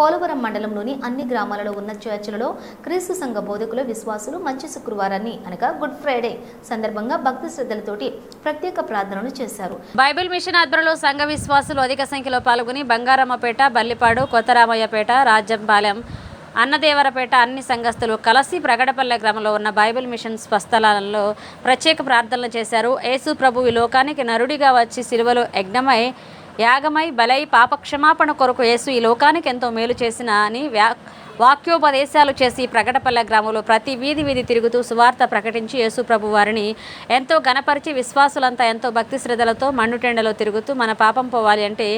పోలవరం మండలంలోని అన్ని గ్రామాలలో ఉన్న చర్చిలలో క్రీస్తు సంఘ బోధకులు విశ్వాసులు మంచి శుక్రవారాన్ని అనగా గుడ్ ఫ్రైడే సందర్భంగా భక్తి శ్రద్ధలతోటి ప్రత్యేక ప్రార్థనలు చేశారు. బైబిల్ మిషన్ ఆధ్వర్యంలో సంఘ విశ్వాసులు అధిక సంఖ్యలో పాల్గొని బంగారమ్మపేట బల్లిపాడు కొత్తరామయ్యపేట రాజ్యంపాలెం అన్నదేవరపేట అన్ని సంఘస్థులు కలిసి ప్రగడపల్లె గ్రామంలో ఉన్న బైబిల్ మిషన్ స్వస్థలాలలో ప్రత్యేక ప్రార్థనలు చేశారు. యేసు ప్రభు ఈ లోకానికి నరుడిగా వచ్చి సిలువలో యజ్ఞమై యాగమై బలై పాపక్షమాపణ కొరకు యేసు ఈ లోకానికి ఎంతో మేలు చేసిన అని వ్యా వాక్యోపదేశాలు చేసి ప్రకటపల్లె గ్రామంలో ప్రతి వీధి వీధి తిరుగుతూ సువార్త ప్రకటించి యేసు ప్రభు వారిని ఎంతో గణపరిచి విశ్వాసులంతా ఎంతో భక్తి శ్రద్ధలతో మండుటెండలో తిరుగుతూ మన పాపం పోవాలి అంటే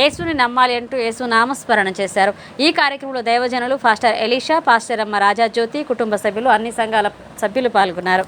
యేసుని నమ్మాలి అంటూ యేసు నామస్మరణ చేశారు. ఈ కార్యక్రమంలో దైవజనులు ఫాస్టర్ ఎలీషా పాస్టర్ అమ్మ రాజాజ్యోతి కుటుంబ సభ్యులు అన్ని సంఘాల సభ్యులు పాల్గొన్నారు.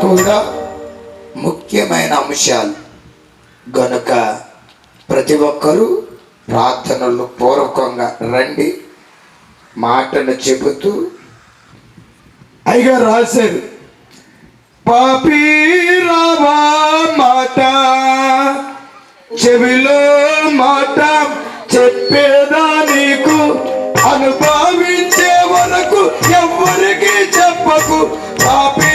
కూడా ముఖ్యమైన అంశాలు. గనుక ప్రతి ఒక్కరూ ప్రార్థనలు పూర్వకంగా రండి మాటలు చెబుతూ. అయ్యగా రాశారు పాపీరావా మాట చెవిలో మాట చెప్పేదా నీకు? అనుభవించే వరకు ఎవ్వరికి చెప్పకు. పాపి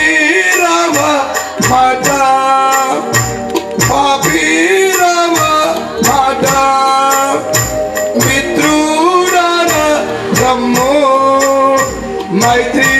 some more. My three